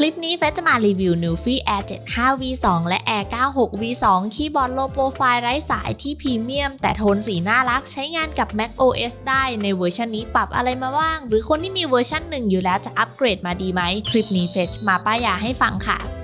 คลิปนี้เฟจะมารีวิว n u f i Air 7 5 V2 และ Air 96 V2 คีย์บอร์ดโลโปรไฟล์ไร้สายที่พรีเมียม แต่โทนสีน่ารักใช้งานกับ Mac OS ได้ในเวอร์ชันนี้ปรับอะไรมาบ้าง หรือคนที่มีเวอร์ชันหนึ่งอยู่แล้วจะอัปเกรดมาดีไหม คลิปนี้เฟชมาป้ายยาให้ฟังค่ะ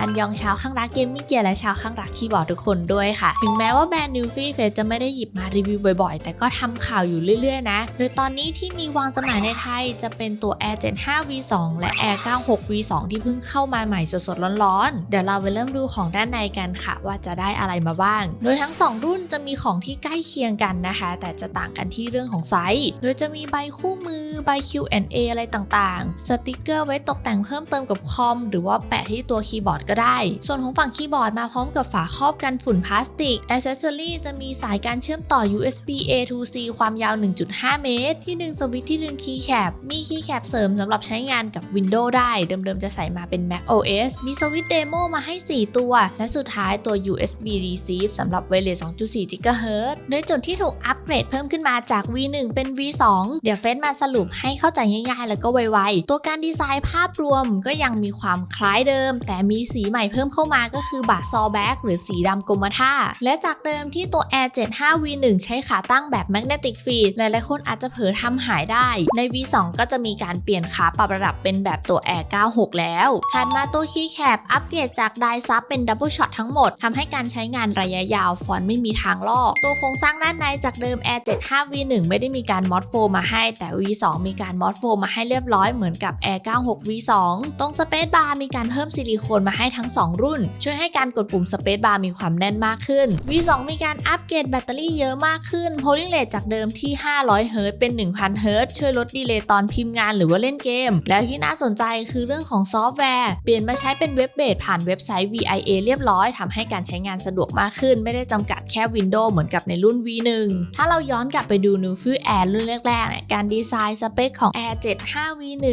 อันยองชาวข้างรักเกมมิ่งเกียร์และชาวข้างรักคีย์บอร์ดทุกคนด้วยค่ะ ถึงแม้ว่าแบรนด์นิวฟี่เฟสจะไม่ได้หยิบมารีวิวบ่อยๆ แต่ก็ทำข่าวอยู่เรื่อย ๆ นะ โดยตอนนี้ที่มีวางจำหน่ายในไทยจะเป็นตัว Air Gen 5 V2 และ Air 96 V2 ที่เพิ่งเข้ามาใหม่สดๆร้อนๆ เดี๋ยวเราไปเริ่มดูของด้านในกันค่ะ ว่าจะได้อะไรมาบ้าง โดยทั้ง 2 รุ่นจะมีของที่ใกล้เคียงกันนะคะ แต่จะต่างกันที่เรื่องของไซส์ โดยจะมีใบคู่มือใบ Q&A อะไรต่างๆ สติกเกอร์ไว้ตกแต่งเพิ่มเติมกับคอมหรือว่าแปะที่ตัวคีย์บอร์ดก็ได้ ส่วนของฝั่งคีย์บอร์ดมาพร้อมกับฝาครอบกันฝุ่นพลาสติกอ c เซสซอรี่จะมีสายการเชื่อมต่อ USB A to C ความยาว 1.5 เมตร ที่ดึงสวิตช์ที่ดึงคีย์แคปมีคีย์แคปเสริมสำหรับใช้งานกับ Windows ได้ เดิมๆจะใส่มาเป็น Mac OS มีสวิตช์เดโมมาให้ 4 ตัว และสุดท้ายตัว USB Receive สำหรับ Wireless 2.4 GHz โดยจุดที่ถูกอัปเกรดเพิ่มขึ้นมาจาก V1 เป็น V2 เดี๋ยวเฟซมาสรุปให้เข้าใจง่ายๆ แล้วก็ไวๆ ตัวการดีไซน์ภาพรวมก็ยังมีความคล้ายเดิม แต่มีสีีใหม่เพิ่มเข้ามาก็คือบาซอแบ็กหรือสีดำกรมท่า และจากเดิมที่ตัว Air 75 V1 ใช้ขาตั้งแบบ Magnetic Feed หลายๆคนอาจจะเผลอทำหายได้ ใน V2 ก็จะมีการเปลี่ยนขาปรับระดับเป็นแบบตัว Air 96 แล้ว ถัดมาตัวคีย์แคปอัปเกรดจากไดซับเป็น Double Shot ทั้งหมดทำให้การใช้งานระยะยาวฟอนต์ไม่มีทางลอก ตัวโครงสร้างด้านในจากเดิม Air 75 V1 ไม่ได้มีการมอดโฟมาให้แต่ V2 มีการมอดโฟมาให้เรียบร้อยเหมือนกับ Air 96 V2 ตรงสเปซบาร์มีการเพิ่มซิลิโคนมาให้ทั้ง 2 รุ่น ช่วยให้การกดปุ่มสเปซบาร์มีความแน่นมากขึ้น V2 มีการอัปเกรดแบตเตอรี่เยอะมากขึ้น polling rate จากเดิมที่ 500 Hz เป็น 1000 Hz ช่วยลดดีเลย์ตอนพิมพ์งานหรือว่าเล่นเกม แล้วที่น่าสนใจคือเรื่องของซอฟต์แวร์ เปลี่ยนมาใช้เป็นเว็บเบสผ่านเว็บไซต์ VIA เรียบร้อยทำให้การใช้งานสะดวกมากขึ้น ไม่ได้จำกัดแค่ Windows เหมือนกับในรุ่น V1 ถ้าเราย้อนกลับไปดู New f u Air รุ่นแรกๆเนี่ยการดีไซน์สเปคของ Air 75 V1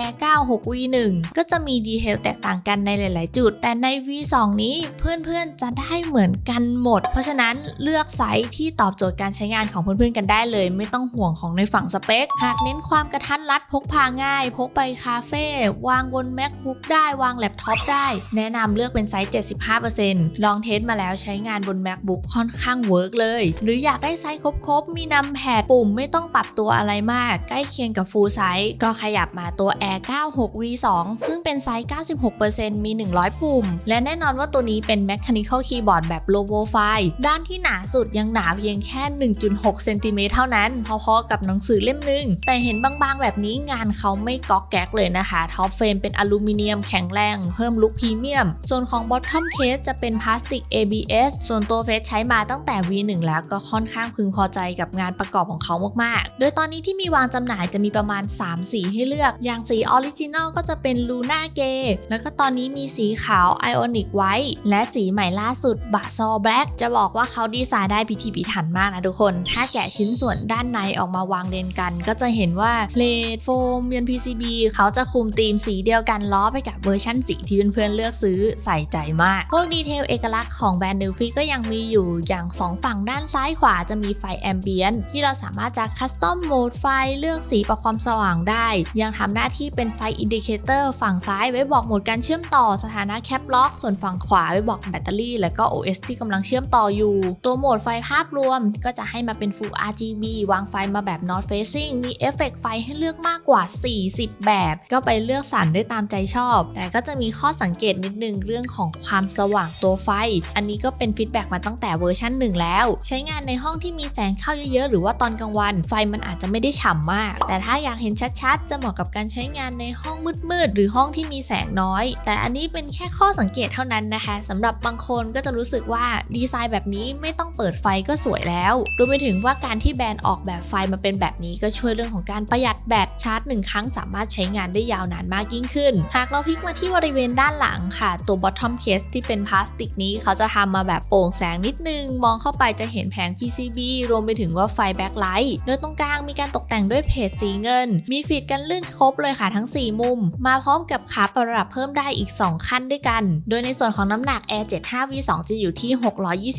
Air 96 V1 ก็จะมีดีเทลแตกต่างกันในหลาย ๆ จุดแต่ใน V2 นี้เพื่อนๆจะได้เหมือนกันหมด เพราะฉะนั้นเลือกไซส์ที่ตอบโจทย์การใช้งานของเพื่อนๆกันได้เลย ไม่ต้องห่วงของในฝั่งสเปค หากเน้นความกระทัดรัดพกพาง่าย พกไปคาเฟ่วางบน MacBook ได้วางแล็ปท็อปได้ แนะนำเลือกเป็นไซส์ 75%ลองเทสมาแล้วใช้งานบน MacBook ค่อนข้างเวิร์กเลย หรืออยากได้ไซส์ครบๆ มีนำแผดปุ่มไม่ต้องปรับตัวอะไรมาก ใกล้เคียงกับ Full Size ก็ขยับมาตัว Air 96 V2 ซึ่งเป็นไซส์ 96%มี 100ปุ่ม และแน่นอนว่าตัวนี้เป็น Mechanical Keyboard แบบ Low Profile ด้านที่หนาสุดยังหนาเพียงแค่ 1.6 เซนติเมตรเท่านั้น พอๆกับหนังสือเล่มหนึง แต่เห็นบางๆ แบบนี้งานเขาไม่ก๊อกแก๊กเลยนะคะ ท็อปเฟรมเป็นอลูมิเนียมแข็งแรง เพิ่มลุคพรีเมียม ส่วนของ Bottom Case จะเป็นพลาสติก ABS ส่วนตัวเฟสใช้มาตั้งแต่ V1 แล้วก็ค่อนข้างพึงพอใจกับงานประกอบของเขามากๆ โดยตอนนี้ที่มีวางจำหน่ายจะมีประมาณ 3 สีให้เลือก อย่างสีออริจินอลก็จะเป็น Luna Gray แล้วก็ตอนนี้มีสีขาว Ionic White และสีใหม่ล่าสุด b a s o Black จะบอกว่าเขาดีไซน์ได้พิถีพิถันมากนะทุกคน ถ้าแกะชิ้นส่วนด้านในออกมาวางเรียงกัน ก็จะเห็นว่าเลดโฟมยัน PCB เขาจะคุมธีมสีเดียวกันล้อไปกับเวอร์ชั่นสีที่เพื่อนๆเลือกซื้อใส่ใจมาก พวกดีเทลเอกลักษณ์ของแบรนด์นิวฟี่ก็ยังมีอยู่อย่าง2ฝั่งด้านซ้ายขวาจะมีไฟแอมเบียนที่เราสามารถจะคัสตอมโหมดไฟเลือกสีปรับความสว่างได้ ยังทำหน้าที่เป็นไฟอินดิเคเตอร์ฝั่งซ้ายไว้บอกโหมดการเชื่อมต่อสถานนะแคปล็อก ส่วนฝั่งขวาไว้บอกแบตเตอรี่ และก็ OS ที่กำลังเชื่อมต่ออยู่ ตัวโหมดไฟภาพรวมก็จะให้มาเป็น Full RGB วางไฟมาแบบ Not Facing มีเอฟเฟกต์ไฟให้เลือกมากกว่า 40 แบบ ก็ไปเลือกสรรได้ตามใจชอบ แต่ก็จะมีข้อสังเกตนิดนึงเรื่องของความสว่างตัวไฟ อันนี้ก็เป็นฟีดแบ็กมาตั้งแต่เวอร์ชัน1 แล้ว ใช้งานในห้องที่มีแสงเข้าเยอะๆ หรือว่าตอนกลางวัน ไฟมันอาจจะไม่ได้ฉ่ำมาก แต่ถ้าอยากเห็นชัดๆ จะเหมาะกับการใช้งานในห้องมืดๆ หรือห้องที่มีแสงน้อย แต่อันนี้เป็นแค่ข้อสังเกตเท่านั้นนะคะสำหรับบางคนก็จะรู้สึกว่าดีไซน์แบบนี้ไม่ต้องเปิดไฟก็สวยแล้วรวมไปถึงว่าการที่แบรนด์ออกแบบไฟมาเป็นแบบนี้ก็ช่วยเรื่องของการประหยัดแบตชาร์จหนึ่งครั้งสามารถใช้งานได้ยาวนานมากยิ่งขึ้น หากเราพลิกมาที่บริเวณด้านหลังค่ะ ตัว bottom case ที่เป็นพลาสติกนี้เขาจะทำมาแบบโปร่งแสงนิดนึง มองเข้าไปจะเห็นแผง PCB รวมไปถึงว่าไฟแบ็คไลท์โดยตรงกลางมีการตกแต่งด้วยเพจสีเงิน มีฟีดกันลื่นครบเลยค่ะทั้ง 4 มุม มาพร้อมกับขาประดับเพิ่มได้อีก 2 ขั้นด้วยกัน โดยในส่วนของน้ำหนัก Air 75 V2 จะอยู่ที่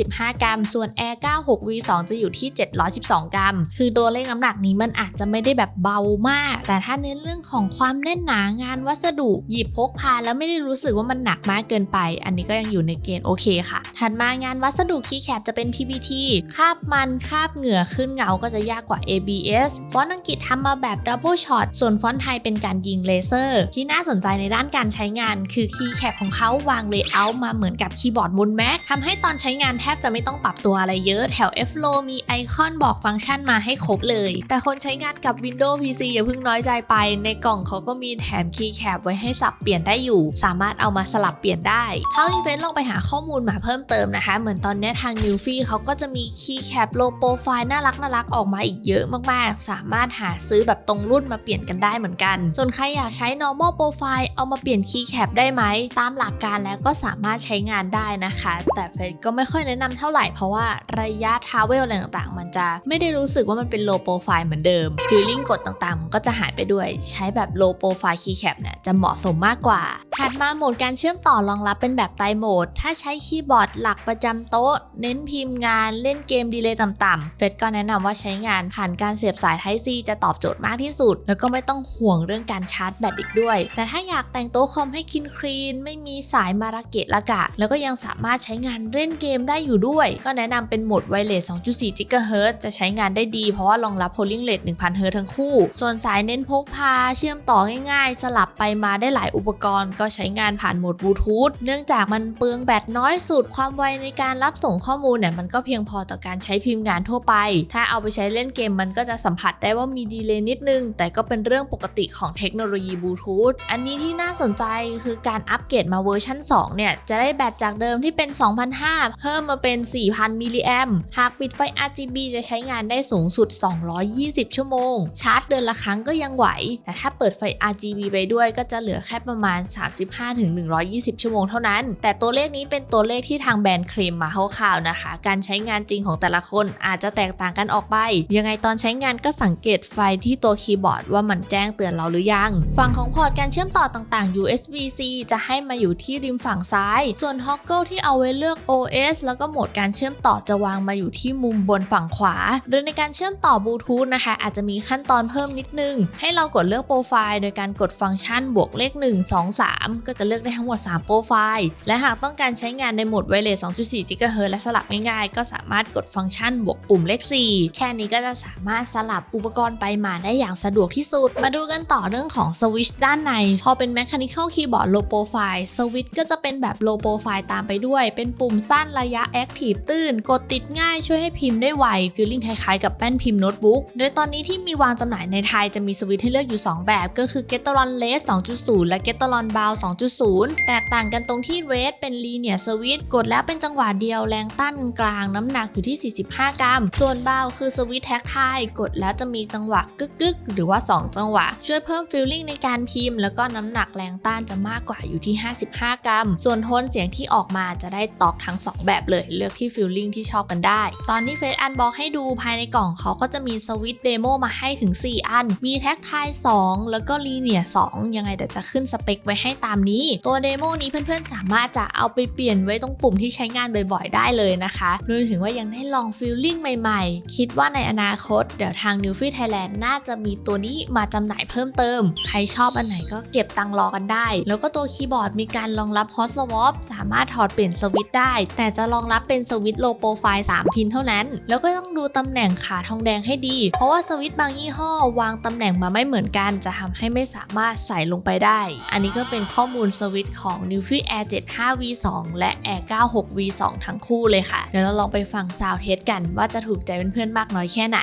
625 กรัม ส่วน Air 96 V2 จะอยู่ที่ 712 กรัม คือตัวเลขน้ำหนักนี้มันอาจจะไม่ได้แบบเบามาก แต่ถ้าเน้นเรื่องของความแน่นหนางานวัสดุ หยิบพกพาแล้วไม่ได้รู้สึกว่ามันหนักมากเกินไป อันนี้ก็ยังอยู่ในเกณฑ์โอเคค่ะ ถัดมางานวัสดุคีย์แคปจะเป็น PPT คาบมันคาบเหงื่อขึ้นเงาก็จะยากกว่า ABS ฟอนต์อังกฤษทำมาแบบ Double Shot ส่วนฟอนต์ไทยเป็นการยิงเลเซอร์ ที่น่าสนใจในด้านการใช้งานคือคีย์แคปของเขาวางเลเยอร์มาเหมือนกับคีย์บอร์ดบน Mac ทำให้ตอนใช้งานแทบจะไม่ต้องปรับตัวอะไรเยอะ แถว f low มีไอคอนบอกฟังก์ชันมาให้ครบเลย แต่คนใช้งานกับ Windows PC อย่าเพิ่งน้อยใจไป ในกล่องเขาก็มีแถมคีย์แคปไว้ให้สับเปลี่ยนได้อยู่ สามารถเอามาสลับเปลี่ยนได้ เท่าที่เฟซลองไปหาข้อมูลมาเพิ่มเติมนะคะ เหมือนตอนนี้ทาง n e w f i เขาก็จะมีคีย์แคปโลโปรไฟล์น่ารักน่ารักออกมาอีกเยอะมากๆ สามารถหาซื้อแบบตรงรุ่นมาเปลี่ยนกันได้เหมือนกัน ส่วนใครอยากใช้ normal profile เอามาเปลี่ยนคีย์แคปได้ไหมตามหลักการแล้วก็สามารถใช้งานได้นะคะ แต่เฟซก็ไม่ค่อยแนะนำเท่าไหร่เพราะว่าระยะทาวเวลอะไรต่างๆ มันจะไม่ได้รู้สึกว่ามันเป็น low profile เหมือนเดิม feeling กดต่างๆ มันก็จะหายไปด้วย ใช้แบบ low profile keycap เนี่ยจะเหมาะสมมากกว่า ถัดมาโหมดการเชื่อมต่อรองรับเป็นแบบไตโหมด ถ้าใช้คีย์บอร์ดหลักประจำโต๊ะ เน้นพิมพ์งานเล่นเกมดีเลย์ต่ำๆเฟซก็แนะนำว่าใช้งานผ่านการเสียบสาย Type C จะตอบโจทย์มากที่สุด แล้วก็ไม่ต้องห่วงเรื่องการชาร์จแบตอีกด้วย แต่ถ้าอยากแต่งโต๊ะคอมให้คินคลีนไม่มีสายมาระเกะระกะ แล้วก็ยังสามารถใช้งานเล่นเกมได้อยู่ด้วย ก็แนะนำเป็นโหมดไวเลส2.4 GHz จะใช้งานได้ดีเพราะว่ารองรับ polling rate 1,000 Hz ทั้งคู่ ส่วนสายเน้นพกพาเชื่อมต่อง่ายๆ สลับไปมาได้หลายอุปกรณ์ ก็ใช้งานผ่านโหมดบลูทูธเนื่องจากมันเปลืองแบตน้อยสุดความไวในการรับส่งข้อมูลเนี่ยมันก็เพียงพอต่อการใช้พิมพ์งานทั่วไป ถ้าเอาไปใช้เล่นเกมมันก็จะสัมผัสได้ว่ามีดีเลย์นิดนึง แต่ก็เป็นเรื่องปกติของเทคโนโลยีบลูทูธอันนี้ที่น่าสนใจคือการอัปเกรดมาเวอร์ชัน2 เนี่ย จะได้แบตจากเดิมที่เป็น 2,500 เพิ่มมาเป็น 4,000 มิลลิแอมหากปิดไฟ RGB จะใช้งานได้สูงสุด 220 ชั่วโมง ชาร์จเดือนละครั้งก็ยังไหว แต่ถ้าเปิดไฟ RGB ไปด้วยก็จะเหลือแค่ประมาณ 35-120 ชั่วโมงเท่านั้น แต่ตัวเลขนี้เป็นตัวเลขที่ทางแบรนด์เคลมมาคร่าวๆนะคะ การใช้งานจริงของแต่ละคนอาจจะแตกต่างกันออกไป ยังไงตอนใช้งานก็สังเกตไฟที่ตัวคีย์บอร์ดว่ามันแจ้งเตือนเราหรือยัง ฝั่งของพอร์ตการเชื่อมต่อต่างๆ USB-C จะให้มาอยู่ที่ริมฝั่งซ้าย ส่วนฮอกเกิลที่เอาไว้เลือก OS แล้วก็โหมดการเชื่อมต่อจะวางมาอยู่ที่มุมบนฝั่งขวา โดยในการเชื่อมต่อบลูทูธนะคะ อาจจะมีขั้นตอนเพิ่มนิดนึง ให้เรากดเลือกโปรไฟล์โดยการกดฟังก์ชันบวกเลข 1 2 3 ก็จะเลือกได้ทั้งหมด 3 โปรไฟล์ และหากต้องการใช้งานในโหมดไวเลส2.4 GHz และสลับง่ายๆ ก็สามารถกดฟังก์ชันบวกปุ่มเลข 4 แค่นี้ก็จะสามารถสลับอุปกรณ์ไปมาได้อย่างสะดวกที่สุด มาดูกันต่อเรื่องของสวิตช์ด้านใน พอเป็น Mechanical Keyboard Low Profile สวิตก็จะเป็นแบบ Low Profile ตามไปด้วย เป็นปุ่มสั้นระยะ Active ตื้น กดติดง่ายช่วยให้พิมพ์ได้ไวฟีลลิ่งคล้ายๆกับแป้นพิมพ์โน้ตบุ๊ก โดยตอนนี้ที่มีวางจำหน่ายในไทยจะมีสวิตให้เลือกอยู่ 2 แบบ ก็คือ g e t r o n Red 2.0 และ g e t r o n Bow 2.0 แตกต่างกันตรงที่ Red เป็น Linear Switch กดแล้วเป็นจังหวะเดียวแรงต้านกลางน้ำหนักอยู่ที่ 45 กรัม ส่วน Bow คือสวิตแท็กไทกดแล้วจะมีจังหวะกึกๆหรือว่า 2 จังหวะ ช่วยเพิ่มฟีลลิ่งในการพิมพ์ แล้วก็น้ำหนักแรงต้านจะมากกว่าอยู่ที่55 กรัม ส่วนโทนเสียงที่ออกมาจะได้ตอกทั้ง 2 แบบเลย เลือกที่ฟีลลิ่งที่ชอบกันได้ ตอนที่เฟซอันบอกให้ดูภายในกล่องเขาก็จะมีสวิตช์เดโมมาให้ถึง 4 อัน มีแท็กไท2แล้วก็ลีเนีย2ยังไงเดี๋ยวจะขึ้นสเปคไว้ให้ตามนี้ ตัวเดโมนี้เพื่อนๆสามารถจะเอาไปเปลี่ยนไว้ตรงปุ่มที่ใช้งานบ่อยๆ ได้เลยนะคะรวมถึงว่ายังได้ลองฟีลลิ่งใหม่ๆ คิดว่าในอนาคตเดี๋ยวทาง n e w f i Thailand น่าจะมีตัวนี้มาจำหน่ายเพิ่มเติม ใครชอบอันไหนก็เก็บตังรอกันได้ แล้วก็ตัวคีย์บอร์ดมีการรองรับ Hot Swap สามารถถอดเปลี่ยนสวิตได้ แต่จะรองรับเป็นสวิตช์ low profile 3พินเท่านั้น แล้วก็ต้องดูตำแหน่งขาทองแดงให้ดี เพราะว่าสวิตบางยี่ห้อ วางตำแหน่งมาไม่เหมือนกัน จะทำให้ไม่สามารถใส่ลงไปได้ อันนี้ก็เป็นข้อมูลสวิตของ n e w f i Air 75 V2 และ Air 96 V2 ทั้งคู่เลยค่ะ เดี๋ยวเราลองไปฟังซาวเทสกันว่าจะถูกใจเพื่อนๆมากน้อยแค่ไหน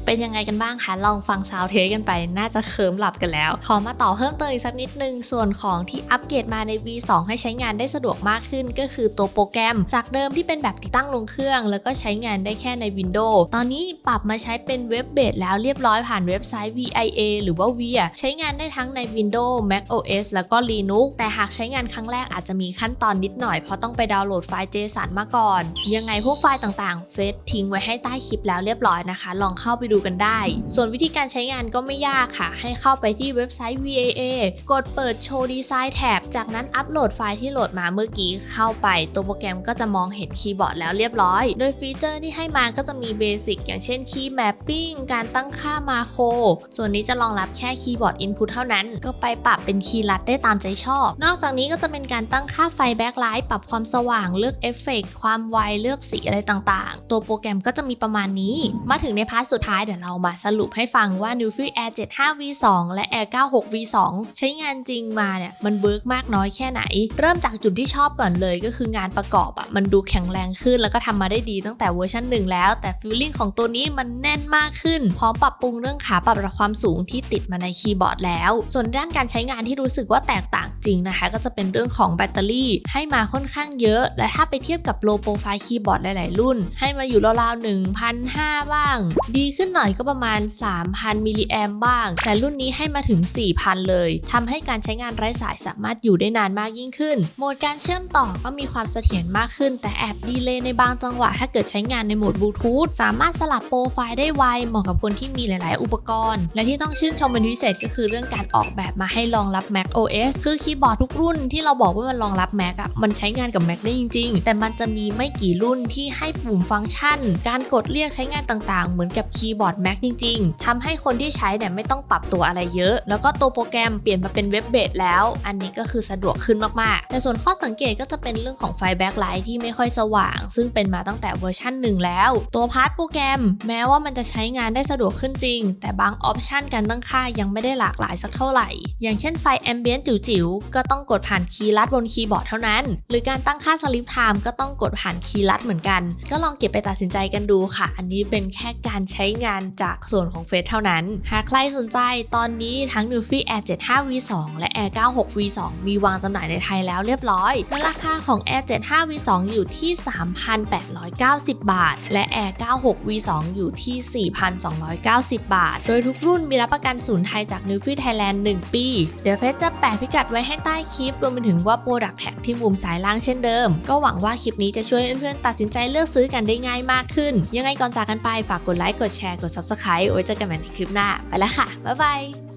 โเป็นยังไงกันบ้างคะ ลองฟังซาวเทสกันไป น่าจะเคิมหลับกันแล้ว ขอมาต่อเพิ่มเติมอีกสักนิดนึง ส่วนของที่อัปเกรดมาใน V2 ให้ใช้งานได้สะดวกมากขึ้น ก็คือตัวโปรแกรม จากเดิมที่เป็นแบบติดตั้งลงเครื่อง แล้วก็ใช้งานได้แค่ใน Windows ตอนนี้ปรับมาใช้เป็นเว็บเบสแล้วเรียบร้อยผ่านเว็บไซต์ VIA หรือว่า VIA ใช้งานได้ทั้งใน Windows Mac OS แล้วก็ Linux แต่หากใช้งานครั้งแรกอาจจะมีขั้นตอนนิดหน่อยเพราะต้องไปดาวน์โหลดไฟล์ JSON มาก่อน ยังไงพวกไฟล์ต่างๆ เฟซทิ้งไว้ให้ใต้คลิปแล้วเรียบร้อยนะคะ ลองเข้าไปดูกันได้ ส่วนวิธีการใช้งานก็ไม่ยากค่ะ ให้เข้าไปที่เว็บไซต์ VAA กดเปิดโชว์ดีไซน์แท็บจากนั้นอัปโหลดไฟล์ที่โหลดมาเมื่อกี้เข้าไป ตัวโปรแกรมก็จะมองเห็นคีย์บอร์ดแล้วเรียบร้อย โดยฟีเจอร์ที่ให้มาก็จะมีเบสิกอย่างเช่นคีย์แมปปิ้งการตั้งค่ามาโครส่วนนี้จะรองรับแค่คีย์บอร์ดอินพุตเท่านั้น ก็ไปปรับเป็นคีย์ลัดได้ตามใจชอบ นอกจากนี้ก็จะเป็นการตั้งค่าไฟแบ็คไลท์ปรับความสว่างเลือกเอฟเฟกความไวเลือกสีอะไรต่างๆ ตัวโปรแกรมก็จะมีประมาณนี้ มาถึงในพาร์ทสุดท้ายเดี๋ยวเรามาสรุปให้ฟังว่า n u f i Air 75 V2 และ Air 96 V2 ใช้งานจริงมาเนี่ยมันเวิร์กมากน้อยแค่ไหน เริ่มจากจุดที่ชอบก่อนเลยก็คืองานประกอบอะ่ะมันดูแข็งแรงขึ้นแล้วก็ทำมาได้ดีตั้งแต่เวอร์ชัน1แล้ว แต่ฟีลลิ่งของตัวนี้มันแน่นมากขึ้น พร้อมปรับปรุงเรื่องขาปรับระดับความสูงที่ติดมาในคีย์บอร์ดแล้ว ส่วนด้านการใช้งานที่รู้สึกว่าแตกต่างจริงนะคะ ก็จะเป็นเรื่องของแบตเตอรี่ ให้มาค่อนข้างเยอะ และถ้าไปเทียบกับโลโปรไฟล์คีย์บอร์ดหลาย ๆ รุ่น ให้มาอยู่ราวๆ1,500 บ้าง ดีขึ้นหน่อยก็ประมาณ 3,000 มิลลิแอมบ้าง แต่รุ่นนี้ให้มาถึง 4,000 เลยทำให้การใช้งานไร้สายสามารถอยู่ได้นานมากยิ่งขึ้น โหมดการเชื่อมต่อก็มีความเสถียรมากขึ้น แต่แอบดีเลย์ในบางจังหวะ ถ้าเกิดใช้งานในโหมดบลูทูธสามารถสลับโปรไฟล์ได้ไวเหมาะกับคนที่มีหลาย ๆ อุปกรณ์ และที่ต้องชื่นชมเป็นพิเศษก็คือเรื่องการออกแบบมาให้รองรับ Mac OS คือคีย์บอร์ดทุกรุ่นที่เราบอกว่ามันรองรับ Mac อะมันใช้งานกับ Mac ได้จริง ๆ แต่มันจะมีไม่กี่รุ่นที่ให้ปุ่มฟังก์ชัน การกดเรียกใช้งานต่าง ๆ เหมือนกับคีย์บอร์ด Mac จริง ๆทำให้คนที่ใช้เนี่ยไม่ต้องปรับตัวอะไรเยอะ แล้วก็ตัวโปรแกรมเปลี่ยนมาเป็นเว็บเบสแล้ว อันนี้ก็คือสะดวกขึ้นมาก ๆ แต่ส่วนข้อสังเกตก็จะเป็นเรื่องของไฟแบ็คไลท์ที่ไม่ค่อยสว่าง ซึ่งเป็นมาตั้งแต่เวอร์ชันหนึ่งแล้ว ตัวพาร์ทโปรแกรม แม้ว่ามันจะใช้งานได้สะดวกขึ้นจริง แต่บางออปชันการตั้งค่ายังไม่ได้หลากหลายสักเท่าไหร่ อย่างเช่นไฟแอมเบียนจิ๋วๆ ก็ต้องกดผ่านคีย์ลัดบนคีย์บอร์ดเท่านั้น หรือการตั้งค่าสลิปไทม์ก็ต้องกดผ่านคีย์ลัดเหมือนกัน ก็ลองเก็บไปตัดสินใจกันดูค่ะ อันนี้เป็นแค่การใช้งานจากส่วนของเฟซเท่านั้น หากใครสนใจตอนนี้ทั้ง n u f i Air 75 V2 และ Air 96 V2 มีวางจำหน่ายในไทยแล้วเรียบร้อยและราคาของ Air 75 V2 อยู่ที่ 3,890 บาท และ Air 96 V2 อยู่ที่ 4,290 บาท โดยทุกรุ่นมีรับประกันศูนย์ไทยจาก n u f i Thailand 1 ปี เดี๋ยวเฟซจะแปะพิกัดไว้ให้ใต้คลิปรวมไปถึงว่าโปรดักแท็กที่มุมซ้ายล่างเช่นเดิม ก็หวังว่าคลิปนี้จะช่วยเพื่อนๆตัดสินใจเลือกซื้อกันได้ง่ายมากขึ้น ยังไงก่อนจากกันไปฝากกดไลค์กดแชร์กด Subscribe ไว้เจอกันใหม่ในคลิปหน้า ไปแล้วค่ะ บ๊ายบาย